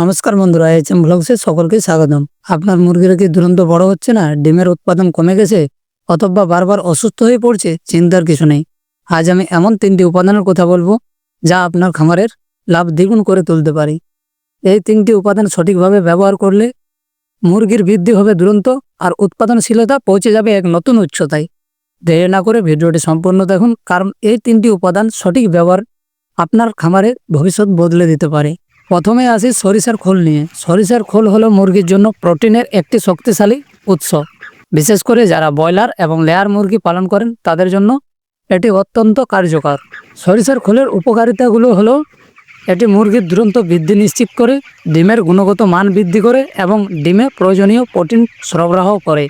নমস্কার বন্ধুরা H M ব্লগসে সকলকে স্বাগতম। আপনার মুরগিরা কি দুরন্ত বড় হচ্ছে না? ডিমের উৎপাদন কমে গেছে অথবা বারবার অসুস্থ হয়ে পড়ছে? চিন্তার কিছু নেই। আজ আমি এমন তিনটি উপাদানের কথা বলব, যা আপনার খামারের লাভ দ্বিগুণ করে তুলতে পারি। এই তিনটি উপাদান সঠিকভাবে ব্যবহার করলে মুরগির বৃদ্ধি হবে দুরন্ত আর উৎপাদনশীলতা পৌঁছে যাবে এক নতুন উচ্চতায় দেরি না করে ভিডিওটি সম্পূর্ণ দেখুন, কারণ এই তিনটি উপাদান সঠিক ব্যবহার আপনার খামারের ভবিষ্যৎ বদলে দিতে পারে। প্রথমে আসি সরিষার খোল নিয়ে। সরিষার খোল হলো মুরগির জন্য প্রোটিনের একটি শক্তিশালী উৎস। বিশেষ করে যারা ব্রয়লার এবং লেয়ার মুরগি পালন করেন, তাদের জন্য এটি অত্যন্ত কার্যকর। সরিষার খোলের উপকারিতাগুলো হলো, এটি মুরগির দ্রুত বৃদ্ধি নিশ্চিত করে, ডিমের গুণগত মান বৃদ্ধি করে এবং ডিমে প্রয়োজনীয় প্রোটিন সরবরাহ করে।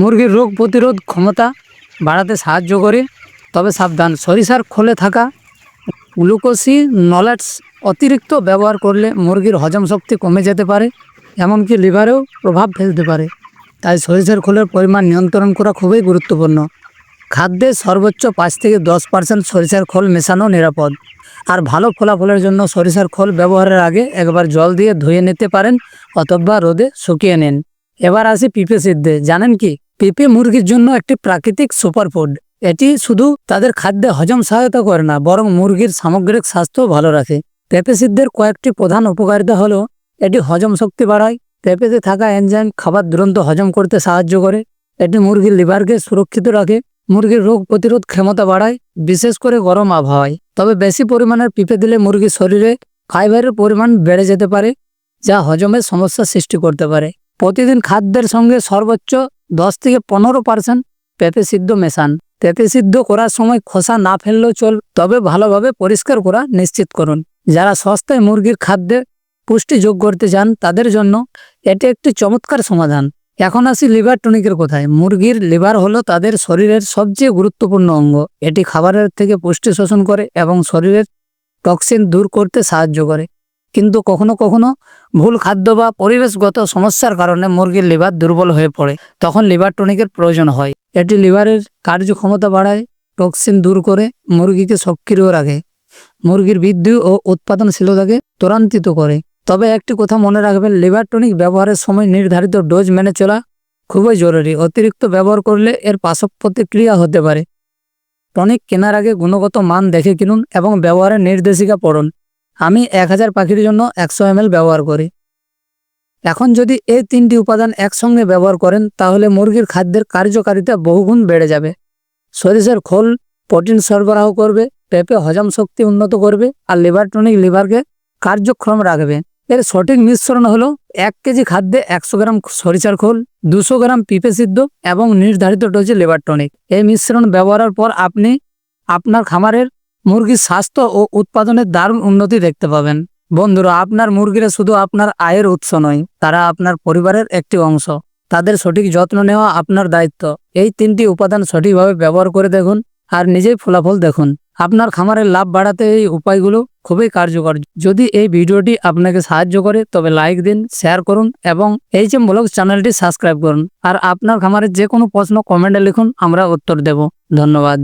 মুরগির রোগ প্রতিরোধ ক্ষমতা বাড়াতে সাহায্য করে। তবে সাবধান, সরিষার খোলে থাকা গ্লুকোসি নলেটস অতিরিক্ত ব্যবহার করলে মুরগির হজম শক্তি কমে যেতে পারে, এমনকি লিভারেও প্রভাব ফেলতে পারে। তাই সরিষার খোলের পরিমাণ নিয়ন্ত্রণ করা খুবই গুরুত্বপূর্ণ। খাদ্যে সর্বোচ্চ পাঁচ থেকে দশ পার্সেন্ট সরিষার খোল মেশানো নিরাপদ। আর ভালো ফলাফলের জন্য সরিষার খোল ব্যবহারের আগে একবার জল দিয়ে ধুয়ে নিতে পারেন, অথবা রোদে শুকিয়ে নিন। এবার আসি পিঁপে সিদ্ধে। জানেন কি? পেঁপে মুরগির জন্য একটি প্রাকৃতিক সুপারফুড। এটি শুধু তাদের খাদ্যে হজম সহায়তা করে না, বরং মুরগির সামগ্রিক স্বাস্থ্য ভালো রাখে। পেঁপে সিদ্ধের কয়েকটি প্রধান উপকারিতা হলো, এটি হজম শক্তি বাড়ায় পেঁপেতে থাকা এনজাইম খাবার দুরন্ত হজম করতে সাহায্য করে, এটি মুরগির লিভারকে সুরক্ষিত রাখে, মুরগির রোগ প্রতিরোধ ক্ষমতা বাড়ায়, বিশেষ করে গরম আবহাওয়ায়। তবে বেশি পরিমাণের পিঁপে দিলে মুরগির শরীরে ফাইবারের পরিমাণ বেড়ে যেতে পারে, যা হজমের সমস্যা সৃষ্টি করতে পারে। প্রতিদিন খাদ্যের সঙ্গে সর্বোচ্চ দশ থেকে পনেরো পার্সেন্ট পেঁপে সিদ্ধ মেশান। পেঁপে সিদ্ধ করার সময় খোসা না ফেললেও চল, তবে ভালোভাবে পরিষ্কার করা নিশ্চিত করুন। যারা সস্তায় মুরগির খাদ্যে পুষ্টি যোগ করতে চান, তাদের জন্য এটি একটি চমৎকার সমাধান। এখন আসি লিভার টনিকের কোথায়। মুরগির লিভার হলো তাদের শরীরের সবচেয়ে গুরুত্বপূর্ণ অঙ্গ। এটি খাবারের থেকে পুষ্টি শোষণ করে এবং শরীরের টক্সিন দূর করতে সাহায্য করে। কিন্তু কখনো কখনো ভুল খাদ্য বা পরিবেশগত সমস্যার কারণে মুরগির লিভার দুর্বল হয়ে পড়ে। তখন লিভার টনিকের প্রয়োজন হয়। এটি লিভারের কার্যক্ষমতা বাড়ায়, টক্সিন দূর করে, মুরগিকে সক্রিয় রাখে। মুরগির বৃদ্ধি ও উৎপাদনশীলতাকে ত্বরান্বিত করে। তবে একটি কথা মনে রাখবেন, লিভার টনিক ব্যবহারের সময় নির্ধারিত ডোজ মেনে চলা খুবই জরুরি। অতিরিক্ত ব্যবহার করলে এর পার্শ্ব প্রতিক্রিয়া হতে পারে। টনিক কেনার আগে গুণগত মান দেখে কিনুন এবং ব্যবহারের নির্দেশিকা পড়ুন। আমি এক হাজার পাখির জন্য একশো এম ব্যবহার করি। এখন যদি এই তিনটি উপাদান একসঙ্গে ব্যবহার করেন, তাহলে মুরগির খাদ্যের কার্যকারিতা বহুগুণ বেড়ে যাবে। সরিষার খোল প্রোটিন সরবরাহ করবে, পেঁপে হজম শক্তি উন্নত করবে, আর লিভার টনিক লিভারকে কার্যক্ষম রাখবে। এর সঠিক মিশ্রণ হলো এক কেজি খাদ্যে একশো গ্রাম সরিষার খোল, দুশো গ্রাম পিঁপে সিদ্ধ এবং নির্ধারিত ডোজে লিভার টনিক। এই মিশ্রণ ব্যবহারের পর আপনি আপনার খামারের মুরগির স্বাস্থ্য ও উৎপাদনের দারুণ উন্নতি দেখতে পাবেন। বন্ধুরা, আপনার মুরগিরা শুধু আপনার আয়ের উৎস নয়, তারা আপনার পরিবারের একটি অংশ। তাদের সঠিক যত্ন নেওয়া আপনার দায়িত্ব। এই তিনটি উপাদান সঠিকভাবে ব্যবহার করে দেখুন আর নিজেই ফলাফল দেখুন। আপনার খামারের লাভ বাড়াতে এই উপায়গুলো খুবই কার্যকর। যদি এই ভিডিওটি আপনাকে সাহায্য করে, তবে লাইক দিন, শেয়ার করুন এবং এইচ এম ব্লগ চ্যানেলটি সাবস্ক্রাইব করুন। আর আপনার খামারের যে কোনো প্রশ্ন কমেন্টে লিখুন, আমরা উত্তর দেব। ধন্যবাদ।